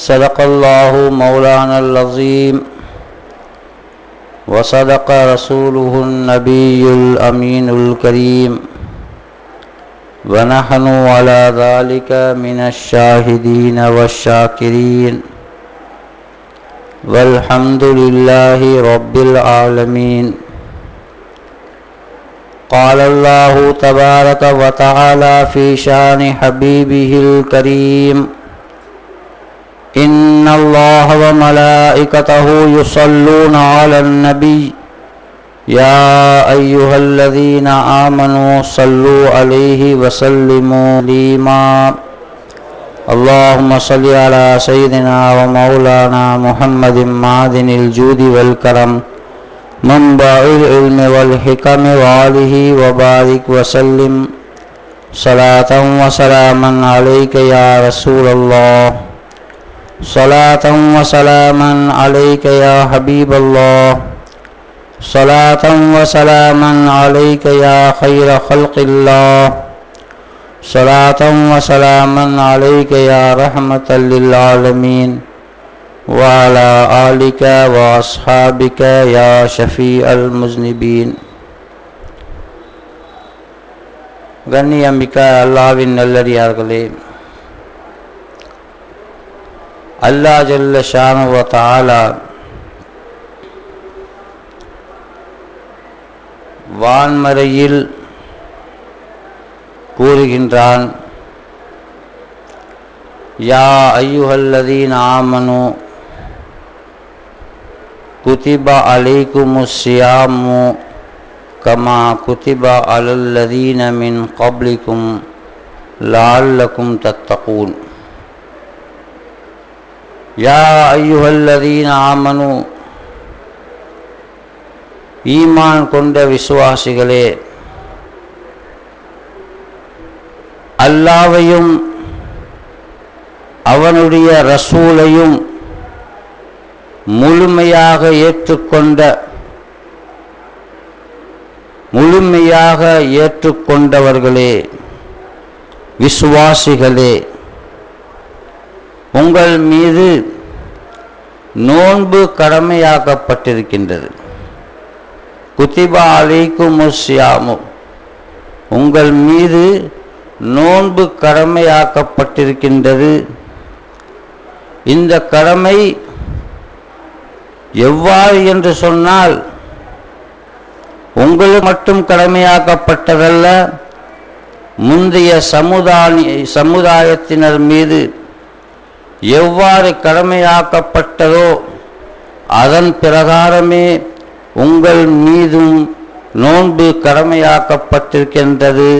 صدق الله مولانا العظيم وصدق رسوله النبي الأمين الكريم ونحن على ذلك من الشاهدين والشاكرين والحمد لله رب العالمين قال الله تبارك وتعالى في شان حبيبه الكريم إن الله وملائكته يصلون على النبي يا أيها الذين آمنوا صلوا عليه وسلموا ليما اللهم صل على سيدنا ومولانا محمد معدن الجود والكرم منبع العلم والحكم وآله وبارك وسلم صلاة وسلاما عليك يا رسول الله صلاة وسلاما عليك يا حبيب الله. صلاة وسلاما عليك يا خير خلق الله. صلاة وسلاما عليك يا رحمة للعالمين. وعلى آلك وأصحابك يا شفيع المذنبين. غني أمك الله بالنلر يا அல்லா ஜல்ல ஷானுவ தாலா வான்மறையில் கூறுகின்றான் யா ஐயுஹல்லதீன் ஆமனு குதிப அலைக்குமு சியாமு கமா குதிப அலல்லதீன மின் கப்லிக்கும் லால்லக்கும் தத்தகூன். யா ஐயுஹல்லதீன் ஆமனு ஈமான் கொண்ட விசுவாசிகளே அல்லாவையும் அவனுடைய ரசூலையும் முழுமையாக ஏற்றுக்கொண்ட முழுமையாக ஏற்றுக்கொண்டவர்களே விசுவாசிகளே உங்கள் மீது நோன்பு கடமையாக்கப்பட்டிருக்கின்றது. குத்திபா அலைக்கும் உங்கள் மீது நோன்பு கடமையாக்கப்பட்டிருக்கின்றது. இந்த கடமை எவ்வாறு என்று சொன்னால் உங்களுக்கு மட்டும் கடமையாக்கப்பட்டதல்ல முந்தைய சமுதாய சமுதாயத்தினர் மீது எவ்வாறு கடமையாக்கப்பட்டதோ அதன் பிரகாரமே உங்கள் மீதும் நோன்பு கடமையாக்கப்பட்டிருக்கின்றது.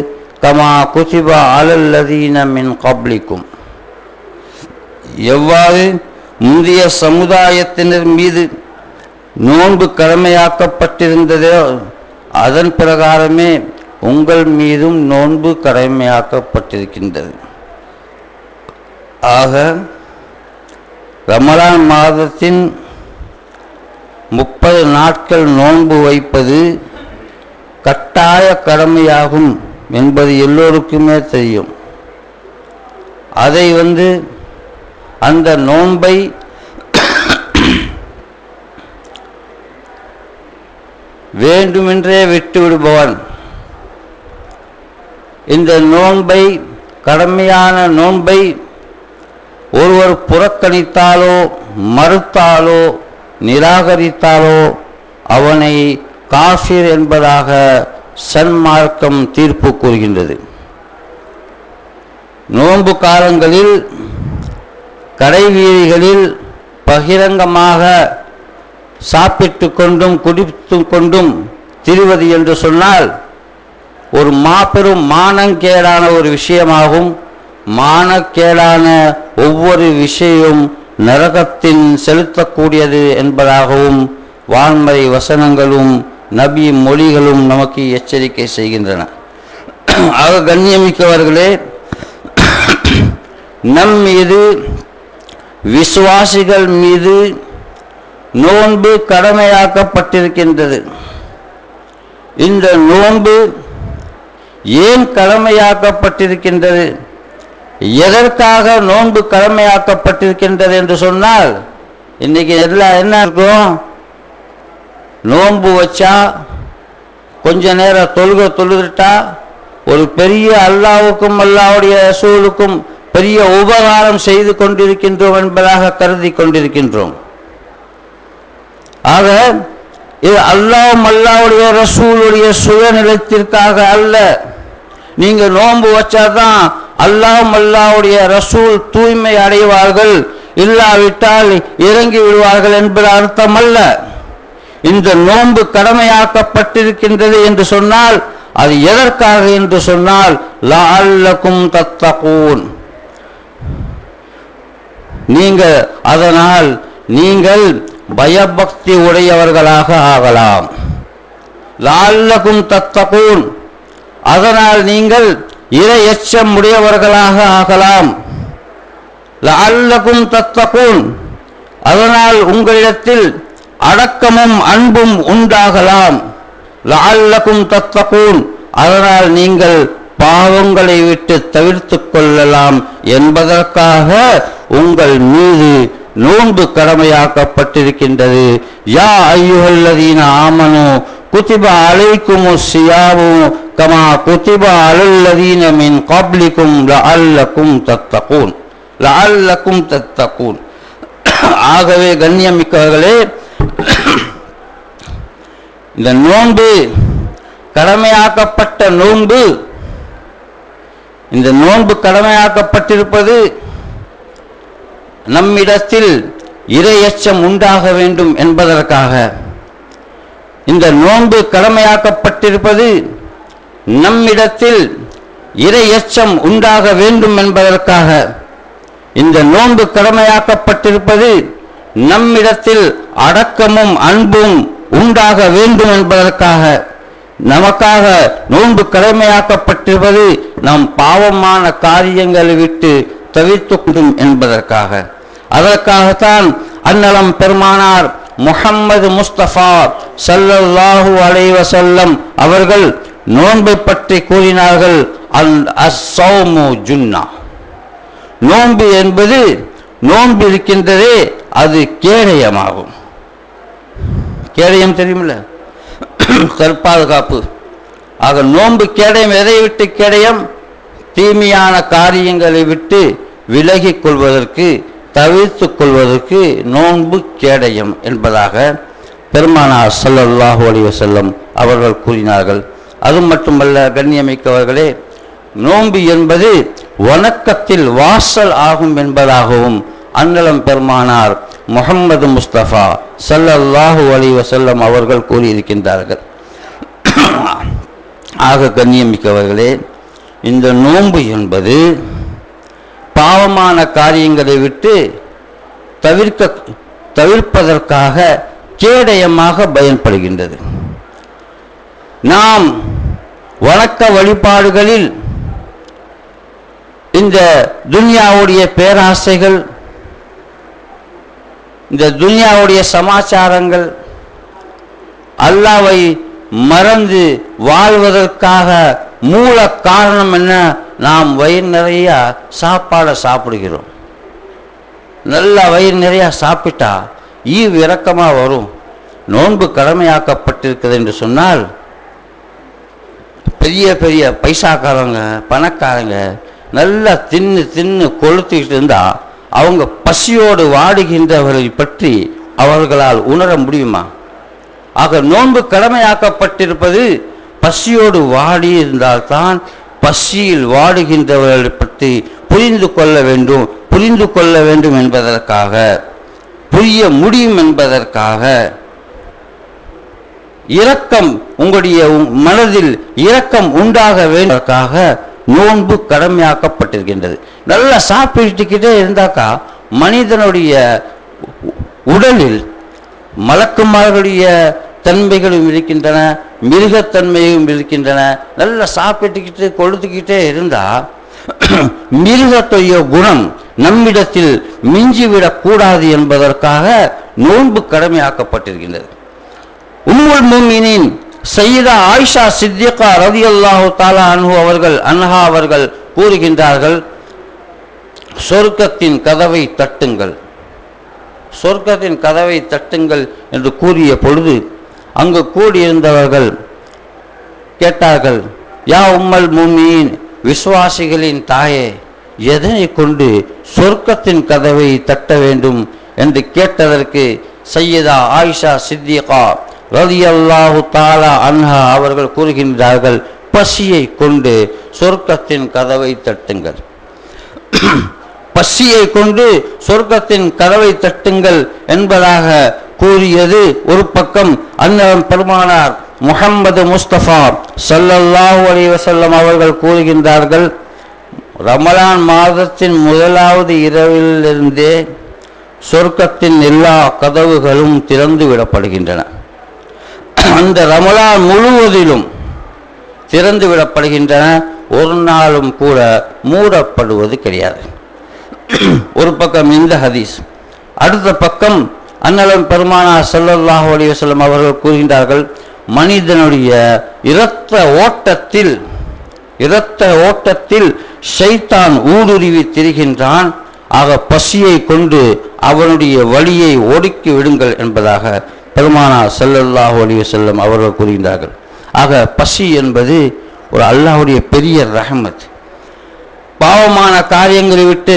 கமா குசிபா அலல்லதீனமின் கப்ளிக்கும் எவ்வாறு முந்தைய சமுதாயத்தினர் மீது நோன்பு கடமையாக்கப்பட்டிருந்ததோ அதன் பிரகாரமே உங்கள் மீதும் நோன்பு கடமையாக்கப்பட்டிருக்கின்றது. ஆக ரமலான் மாதத்தின் முப்பது நாட்கள் நோன்பு வைப்பது கட்டாய கடமையாகும் என்பது எல்லோருக்குமே தெரியும். அதை வந்து அந்த நோன்பை வேண்டுமென்றே விட்டு விடுபவன் இந்த நோன்பை கடமையான நோன்பை ஒருவர் புறக்கணித்தாலோ மறுத்தாலோ நிராகரித்தாலோ அவனை காஃபிர் என்பதாக சன்மார்க்கம் தீர்ப்பு கூறுகின்றது. நோன்பு காலங்களில் கடைவீதிகளில் பகிரங்கமாக சாப்பிட்டு கொண்டும் குடித்து கொண்டும் திரிவது என்று சொன்னால் ஒரு மாபெரும் மானங்கேடான ஒரு விஷயமாகும். மானக்கேடான ஒவ்வொரு விஷயம் நரகத்தின் செலுத்தக்கூடியது என்பதாகவும் வான்மறை வசனங்களும் நபி மொழிகளும் நமக்கு எச்சரிக்கை செய்கின்றன. ஆக கண்ணியமிக்கவர்களே நம் மீது விசுவாசிகள் மீது நோன்பு கடமையாக்கப்பட்டிருக்கின்றது. இந்த நோன்பு ஏன் கடமையாக்கப்பட்டிருக்கின்றது? எதற்காக நோன்பு கடமையாக்கப்பட்டிருக்கின்றது என்று சொன்னால் இன்னைக்கு எல்லாம் என்ன இருக்கும்? நோன்பு வச்சா கொஞ்ச நேரம் தொழுக தொழுதுட்டா ஒரு பெரிய அல்லாவுக்கும் அல்லாவுடைய ரசூலுக்கும் பெரிய உபகாரம் செய்து கொண்டிருக்கின்றோம் என்பதாக கருதி கொண்டிருக்கின்றோம். ஆக இது அல்லாவும் அல்லாவுடைய ரசூலுடைய சுயநிலத்திற்காக அல்ல. நீங்க நோன்பு வச்சாதான் அல்லாம் அல்லாவுடைய ரசூல் தூய்மை அடைவார்கள். இல்லாவிட்டால் இறங்கி விடுவார்கள் என்பது அர்த்தம் அல்ல இந்த நோன்பு கடமையாக்கப்பட்டிருக்கின்றது என்று சொன்னால் அது எதற்காக என்று சொன்னால் லால்லக்கும் தத்தகூன். நீங்க அதனால் நீங்கள் பயபக்தி உடையவர்களாக ஆகலாம். லால்லகும் தத்தகூன். அதனால் நீங்கள் இறை எச்சம் உடையவர்களாக ஆகலாம். அல்லகும் தத்தகூன். அதனால் உங்களிடத்தில் அடக்கமும் அன்பும் உண்டாகலாம். லால்லக்கும் தத்தகூன். அதனால் நீங்கள் பாவங்களை விட்டு தவிர்த்து கொள்ளலாம் என்பதற்காக உங்கள் மீது நோன்பு கடமையாக்கப்பட்டிருக்கின்றது. யா ஐயுகல்லதீன ஆமனோ குதிப அலைக்கும் சியாமு கமா குத்திபா அலுல்லதீன மின் கப்லிக்கும் அல்லக்கும் தத்தகூன் லஅல்லக்கும் தத்தகூன் ஆகவே கண்ணியமிக்கவர்களே இந்த நோன்பு கடமையாக்கப்பட்ட நோன்பு இந்த நோன்பு கடமையாக்கப்பட்டிருப்பது நம்மிடத்தில் இரையச்சம் உண்டாக வேண்டும் என்பதற்காக. இந்த நோன்பு கடமையாக்கப்பட்டிருப்பது நம்மிடத்தில் இரையச்சம் உண்டாக வேண்டும் என்பதற்காக. இந்த நோன்பு கடமையாக்கப்பட்டிருப்பது நம்மிடத்தில் அடக்கமும் அன்பும் உண்டாக வேண்டும் என்பதற்காக. நமக்காக நோன்பு கடமையாக்கப்பட்டிருப்பது நம் பாவமான காரியங்களை விட்டு தவிர்த்து என்பதற்காக. அதற்காகத்தான் அன்னலம் பெருமானார் முஹம்மது முஸ்தபா ஸல்லல்லாஹு அலைஹி வஸல்லம் அவர்கள் நோன்பை பற்றி கூறினார்கள் அல் அசௌமு ஜுன்னா. நோன்பு என்பது நோன்பு இருக்கின்றதே அது கேடயமாகும். கேடயம் தெரியுமில்ல? கற்பாதுகாப்பு ஆக நோன்பு கேடயம் எதை விட்டு கேடயம்? தீமையான காரியங்களை விட்டு விலகிக் கொள்வதற்கு தவிர்த்து கொள்வதற்கு நோன்பு கேடயம் என்பதாக பெருமானார் ஸல்லல்லாஹு அலி வஸல்லம் அவர்கள் கூறினார்கள். அது மட்டுமல்ல கண்ணியமிக்கவர்களே நோன்பு என்பது வணக்கத்தில் வாசல் ஆகும் என்பதாகவும் அன்னலம் பெருமானார் முகம்மது முஸ்தபா ஸல்லல்லாஹு அலி வசல்லம் அவர்கள் கூறியிருக்கின்றார்கள். ஆக கண்ணியமிக்கவர்களே இந்த நோன்பு என்பது பாவமான காரியங்களை விட்டு தவிர்க்க தவிர்ப்பதற்காக கேடயமாக பயன்படுகின்றது. நாம் வணக்க வழிபாடுகளில் இந்த துன்யாவுடைய பேராசைகள் இந்த துன்யாவுடைய சமாச்சாரங்கள் அல்லாவை மறந்து வாழ்வதற்காக மூல காரணம் என்ன நாம் வயிறு நிறைய சாப்பாடை சாப்பிடுகிறோம். நல்லா வயிறு நிறையா சாப்பிட்டா ஈவு இறக்கமாக வரும். நோன்பு கடமையாக்கப்பட்டிருக்கிறது என்று சொன்னால் பெரிய பெரிய பைசாக்காரங்க பணக்காரங்க நல்லா தின்னு தின்னு கொளுத்திக்கிட்டு இருந்தா அவங்க பசியோடு வாடுகின்றவர்களை பற்றி அவர்களால் உணர முடியுமா? ஆக நோன்பு கடமையாக்கப்பட்டிருப்பது பசியோடு வாடி இருந்தால்தான் பசியில் வாடுகின்றவர்களை பற்றி புரிந்து கொள்ள வேண்டும் புரிந்து கொள்ள வேண்டும் என்பதற்காக புரிய முடியும் என்பதற்காக. இரக்கம் உங்களுடைய மனதில் இரக்கம் உண்டாக வேண்டுவதற்காக நோன்பு கடமையாக்கப்பட்டிருக்கின்றது. நல்லா சாப்பிட்டுக்கிட்டே இருந்தாக்கா மனிதனுடைய உடலில் மலக்குமார்களுடைய தன்மைகளும் இருக்கின்றன மிருகத்தன்மையும் இருக்கின்றன. நல்லா சாப்பிட்டுக்கிட்டு கொழுத்துக்கிட்டே இருந்தால் மிருகத்துடைய குணம் நம்மிடத்தில் மிஞ்சிவிடக் கூடாது என்பதற்காக நோன்பு கடமையாக்கப்பட்டிருக்கின்றது. உம்முல் மூமினின் சையதா ஆயிஷா சித்திகா ரலியல்லாஹு தாலா அன்ஹு அவர்கள் அன்ஹா அவர்கள் கூறுகின்றார்கள் சொர்க்கத்தின் கதவை தட்டுங்கள். சொர்க்கத்தின் கதவை தட்டுங்கள் என்று கூறிய பொழுது அங்கு கூடியிருந்தவர்கள் கேட்டார்கள் யா உம்மல் முமீன் விசுவாசிகளின் தாயே எதனை கொண்டு சொர்க்கத்தின் கதவை தட்ட வேண்டும்? என்று கேட்டதற்கு சையதா ஆயிஷா சித்திகா ரலியல்லாஹு தாலா அன்ஹா அவர்கள் கூறுகின்றார்கள் பசியை கொண்டு சொர்க்கத்தின் கதவை தட்டுங்கள். பசியை கொண்டு சொர்க்கத்தின் கதவை தட்டுங்கள் என்பதாக கூறியது ஒரு பக்கம் அன்னவன் பெருமானார் முஹம்மது முஸ்தபா ஸல்லல்லாஹு அலைஹி வஸல்லம் அவர்கள் கூறுகின்றார்கள் ரமலான் மாதத்தின் முதலாவது இரவிலிருந்தே சொர்க்கத்தின் எல்லா கதவுகளும் திறந்து விடப்படுகின்றன. அந்த ரமலான் முழுவதிலும் திறந்து விடப்படுகின்றன. ஒரு நாளும் கூட மூடப்படுவது கிடையாது. ஒரு பக்கம் இந்த ஹதீஸ் அடுத்த பக்கம் அன்னலம் பெருமானா செல்லல்லாஹ் அலைஹி அவர்கள் கூறுகின்றார்கள் மனிதனுடைய இரத்த ஓட்டத்தில் இரத்த ஓட்டத்தில் ஷைத்தான் ஊடுருவி திரிகின்றான். ஆக பசியை கொண்டு அவனுடைய வழியை ஒடுக்கி விடுங்கள் என்பதாக பெருமானா செல்லல்லாஹ் அலைஹி அவர்கள் கூறுகின்றார்கள். ஆக பசி என்பது ஒரு அல்லாஹ்வுடைய பெரிய ரஹமத். பாவமான காரியங்களை விட்டு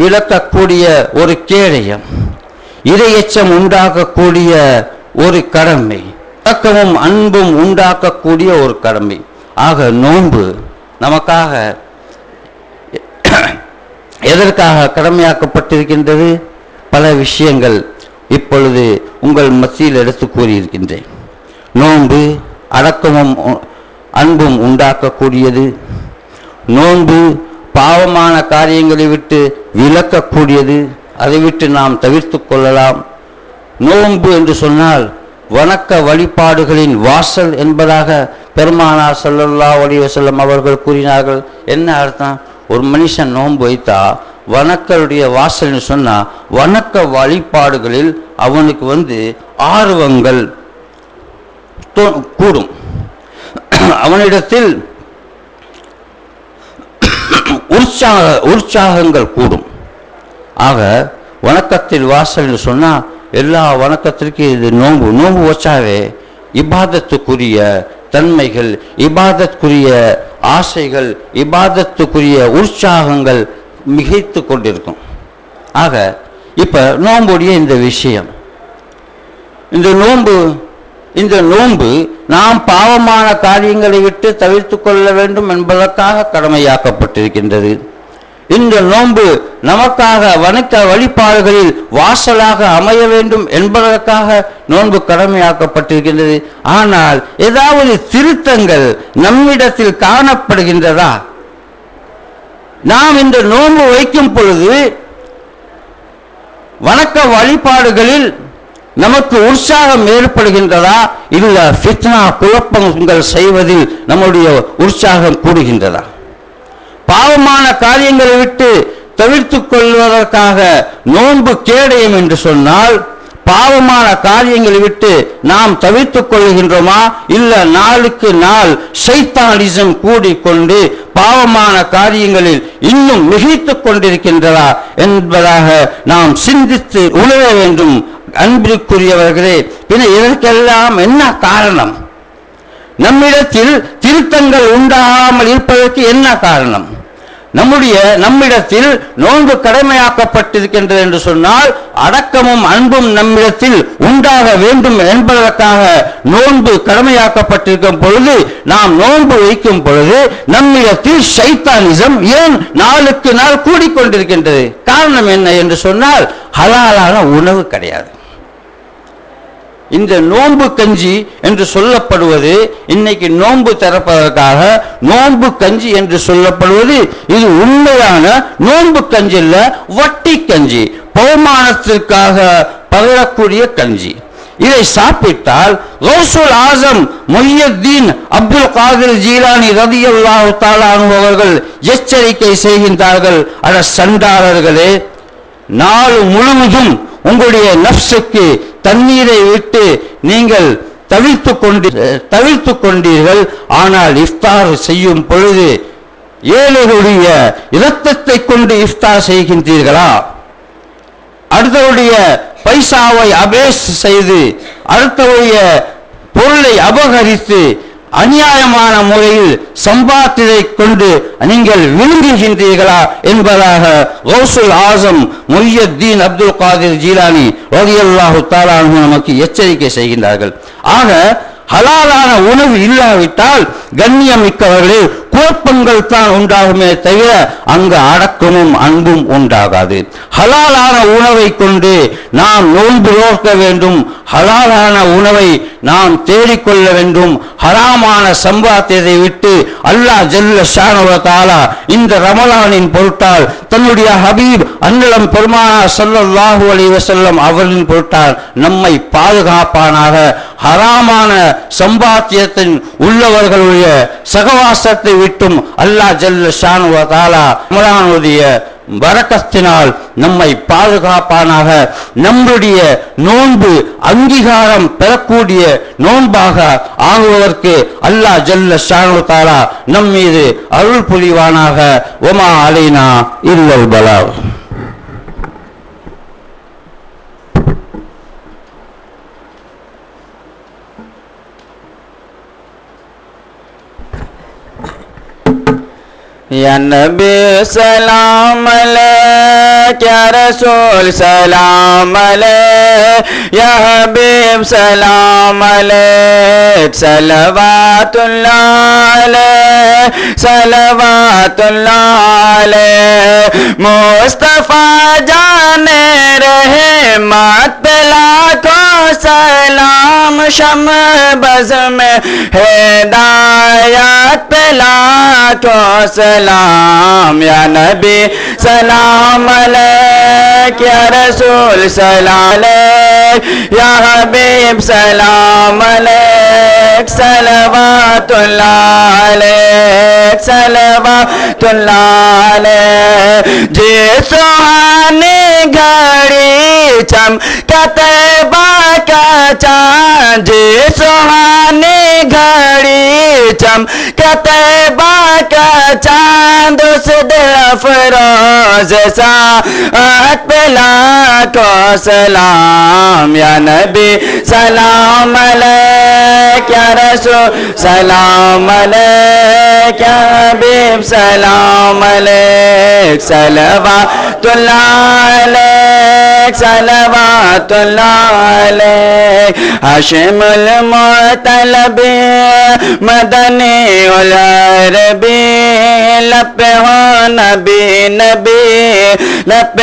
விளக்கக்கூடிய ஒரு கேடயம். இரையச்சம் உண்டாக்கக்கூடிய ஒரு கடமை பக்கமும் அன்பும் உண்டாக்கக்கூடிய ஒரு கடமை. ஆக நோன்பு நமக்காக எதற்காக கடமையாக்கப்பட்டிருக்கின்றது? பல விஷயங்கள் இப்பொழுது உங்கள் மத்தியில் எடுத்து கூறியிருக்கின்றேன். நோன்பு அடக்கமும் அன்பும் உண்டாக்கக்கூடியது. நோன்பு பாவமான காரியங்களை விட்டு விலக்கக்கூடியது. அதை விட்டு நாம் தவிர்த்து கொள்ளலாம். நோன்பு என்று சொன்னால் வணக்க வழிபாடுகளின் வாசல் என்பதாக பெருமானார் சல்லல்லா அலைஹி வஸல்லம் அவர்கள் கூறினார்கள். என்ன அர்த்தம்? ஒரு மனுஷன் நோன்பு வைத்தா வணக்கருடைய வாசல்னு சொன்னால் வணக்க வழிபாடுகளில் அவனுக்கு வந்து ஆர்வங்கள் கூடும். அவனிடத்தில் உற்சாக உற்சாகங்கள் கூடும். ஆக வணக்கத்தில் வாசல்னு சொன்னால் எல்லா வணக்கத்திற்கும் இது நோன்பு. நோன்பு வச்சாவே இபாதத்துக்குரிய தன்மைகள் இபாதத்துக்குரிய ஆசைகள் இபாதத்துக்குரிய உற்சாகங்கள் மிகைத்து கொண்டிருக்கும். ஆக இப்போ நோம்புடைய இந்த விஷயம். இந்த நோன்பு இந்த நோன்பு நாம் பாவமான காரியங்களை விட்டு தவிர்த்து கொள்ள வேண்டும் என்பதற்காக கடமையாக்கப்பட்டிருக்கின்றது. இந்த நோன்பு நமக்காக வணக்க வழிபாடுகளில் வாசலாக அமைய வேண்டும் என்பதற்காக நோன்பு கடமையாக்கப்பட்டிருக்கின்றது. ஆனால் ஏதாவது திருத்தங்கள் நம்மிடத்தில் காணப்படுகின்றதா? நாம் இந்த நோன்பு வைக்கும் பொழுது வணக்க வழிபாடுகளில் நமக்கு உற்சாகம் ஏற்படுகின்றதா? இல்ல ஃபித்னா குழப்பங்கள் செய்வதில் நம்முடைய உற்சாகம் கூடுகின்றதா? பாவமான காரியங்களை விட்டு தவிர்த்துக் கொள்வதற்காக நோன்பு கேடயம் என்று சொன்னால் பாவமான காரியங்களை விட்டு நாம் தவிர்த்துக் கொள்கின்றோமா இல்ல நாளுக்கு நாள் சைத்தானிசம் கூடிக்கொண்டு பாவமான காரியங்களில் இன்னும் மிகைத்துக் கொண்டிருக்கின்றதா என்பதாக நாம் சிந்தித்து உணர வேண்டும். அன்பிற்குரியவர்களே பின்ன இதற்கெல்லாம் என்ன காரணம்? நம்மிடத்தில் திருத்தங்கள் உண்டாகாமல் இருப்பதற்கு என்ன காரணம்? நம்முடைய நம்மிடத்தில் நோன்பு கடமையாக்கப்பட்டிருக்கின்றது என்று சொன்னால் அடக்கமும் அன்பும் நம்மிடத்தில் உண்டாக வேண்டும் என்பதற்காக நோன்பு கடமையாக்கப்பட்டிருக்கும் பொழுது நாம் நோன்பு வைக்கும் பொழுது நம்மிடத்தில் சைத்தானிசம் ஏன் நாளுக்கு நாள் கூடிக்கொண்டிருக்கின்றது? காரணம் என்ன என்று சொன்னால் ஹலாலான உணவு கிடையாது. இந்த நோன்பு கஞ்சி என்று சொல்லப்படுவது இன்னைக்கு நோன்பு திறப்பதற்காக நோன்பு கஞ்சி என்று சொல்லப்படுவது இது உண்மையான நோன்பு கஞ்சி இல்ல வட்டி கஞ்சி பௌமானத்திற்காக பகிரக்கூடிய கஞ்சி. இதை சாப்பிட்டால் கௌசுல் ஆசம் மொய்யத்தீன் அப்துல் காதிர் ஜீலானி ரதியல்லாஹு தாலானு அவர்கள் எச்சரிக்கை செய்கின்றார்கள். அட சண்டாளர்களே நாள் முழுவதும் உங்களுடைய நப்சுக்கு தண்ணீரை விட்டு நீங்கள் தவிர்த்து கொண்டு தவிர்த்து கொண்டீர்கள். ஆனால் இஃப்தார் செய்யும் பொழுது ஏழைகளுடைய இரத்தத்தை கொண்டு இஃப்தார் செய்கின்றீர்களா? அடுத்தவருடைய பைசாவை அபேஸ் செய்து அடுத்தவருடைய பொருளை அபகரித்து அநியாயமான முறையில் சம்பாத்தியதை கொண்டு நீங்கள் விழுங்குகின்றீர்களா என்பதாக கௌசுல் ஆசம் மொய்யத்தீன் அப்துல் காதிர் ஜீலானி ரலியல்லாஹு தாலானு நமக்கு எச்சரிக்கை செய்கின்றார்கள். ஆக ஹலாலான உணவு இல்லாவிட்டால் கண்ணியம் மிக்கவர்களில் குழப்பங்கள் தான் உண்டாகுமே தவிர அங்கு அடக்கமும் அன்பும் உண்டாகாது. ஹலாலான உணவை கொண்டு நாம் நோன்பு நோக்க வேண்டும். ஹலாலான உணவை நாம் தேடிக்கொள்ள வேண்டும். ஹராமான சம்பாத்தியத்தை விட்டு அல்லாஹ் ஜல்ல ஷானுவ தாலா இந்த ரமலானின் பொருட்டால் தன்னுடைய ஹபீப் அன்னலம் பெருமானா சல்லாஹூ அலி வசல்லம் அவர்களின் பொருட்டால் நம்மை பாதுகாப்பானாக. ஹராமான சம்பாத்தியத்தின் உள்ளவர்களுடைய சகவாசத்தை விட்டும் அல்லாஹ் ஜல்ல ஷானுவ தாலா ரமலானுடைய வரக்கத்தினால் நம்மை பாதுகாப்பானாக. நம்முடைய நோன்பு அங்கீகாரம் பெறக்கூடிய நோன்பாக ஆகுவதற்கு அல்லாஹ் ஜல்ல ஷானு தாலா நம் மீது அருள் புரிவானாக. ஒமா அலைனா இல்லல் பலா یا نبی سلام علیک، یا رسول سلام علیک، یا حبیب سلام علیک صلوات اللہ علیہ صلوات اللہ علیہ مصطفیٰ جانے رہے مات پہ لاکھوں سلام شم بزم ہدایت پلا تو سلام یا نبی سلام علیک یا رسول سلام علیک یا حبیب سلام علیک سلوات اللہ علیک سلوات اللہ علیک جی سوانی گھڑی چمکتے بات کا چاند سہانے گھڑی چم کتبا کا چاند اس دے افروز سا پلا کو سلام یا نبی سلام علیک یا رسول سلام علیک یا حبیب سلام علیک صلوات اللہ علیک صلوات اللہ علیک ہاشم المعتلب مدنی العربی لپ ہو نبی نبی لپ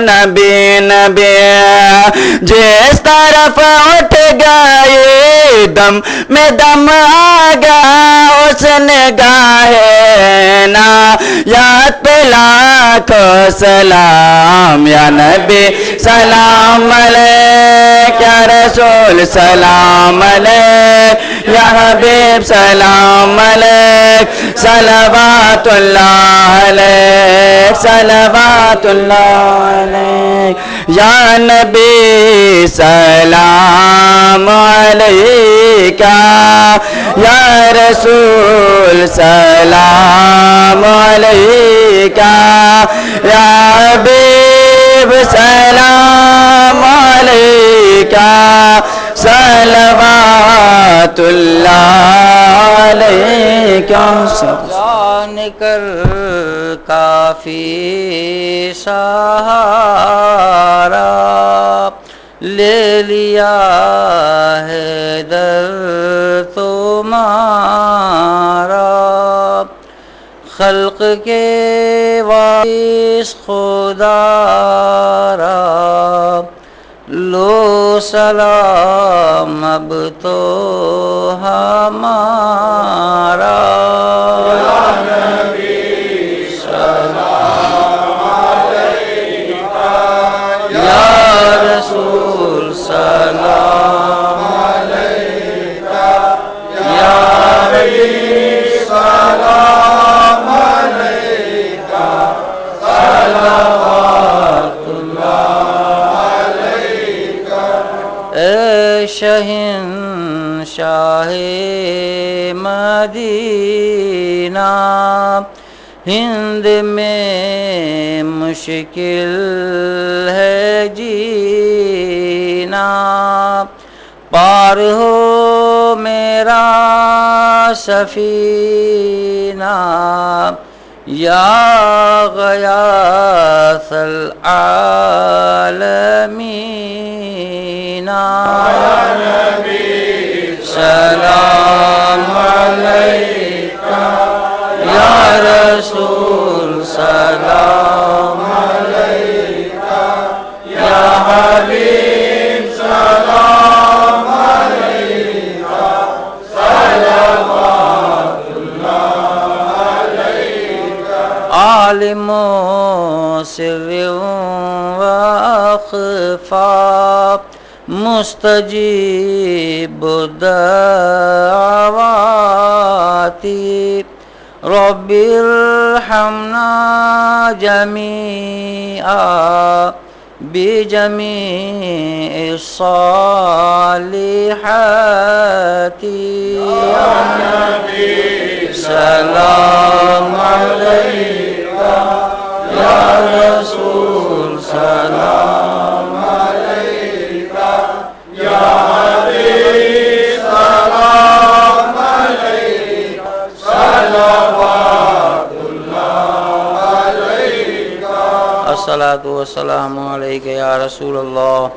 نبی نبی جس طرف اٹھ گئے دم میں دم آ گیا اس نے گاہے نا یاد پلا کو سلام یا نبی سلام علیہ کیا رسول سلام علیک، یا حبیب سلام علیک، صلوات اللہ علیک، صلوات اللہ علیک، یا نبی سلام علیکہ یا رسول سلام علیکہ یا حبیب سلام علیکہ صلوات اللہ علیکہ سبحان کر کافی سہارا لے لیا ہے در تمہارا. خلق کے وائس خدا رب لو سلام اب تو مشکل ہے جینا۔ پار ہو میرا سفینہ۔ یا غیاث العالمین۔ سلام علیکہ يا رسول سلام عليك يا حبيب سلام عليك صلوات الله عليك. عالم سر وأخفى مستجيب دعواتي. رب ارحمنا جميعا بجميع الصالحات. يا نبي سلام عليك. يا رسول سلام الصلاة والسلام عليك يا رسول الله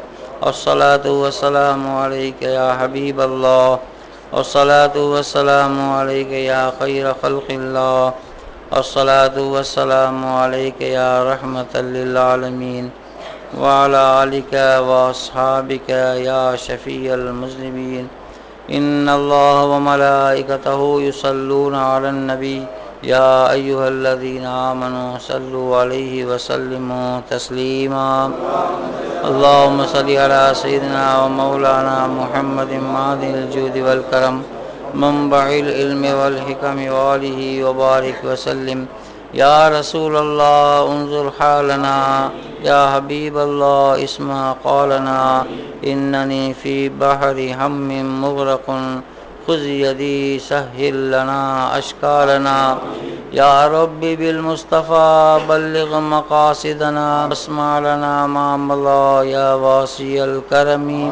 الصلاة والسلام عليك يا حبيب الله الصلاة والسلام عليك يا خير خلق الله الصلاة والسلام عليك يا رحمة للعالمين، وعلى آلك وأصحابك يا شفيع المذنبين إن الله وملائكته يصلون على النبي يا أيها الذين آمنوا صلوا عليه وسلموا تسليما. اللهم صل على سيدنا ومولانا محمد معدن الجود والكرم، منبع العلم والحكم وآله وبارك وسلم. يا رسول الله، انظر حالنا. يا حبيب الله، اسمع قالنا إنني في بحر هم مغرق. خذ يدي سهل لنا أشكالنا يا رب بالمصطفى بلغ مقاصدنا اسمع لنا ما مضى يا واسي الكرم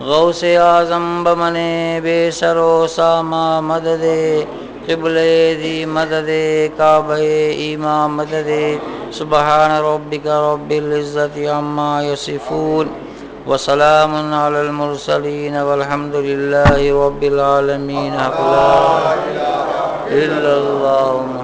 غوث اعظم بمنے بے سرو ساما مدد قبلے دی مدد کعبہ ایمان مدد سبحان ربك رب العزة عما يصفون وسلام على المرسلين والحمد لله رب العالمين. لا إله إلا الله.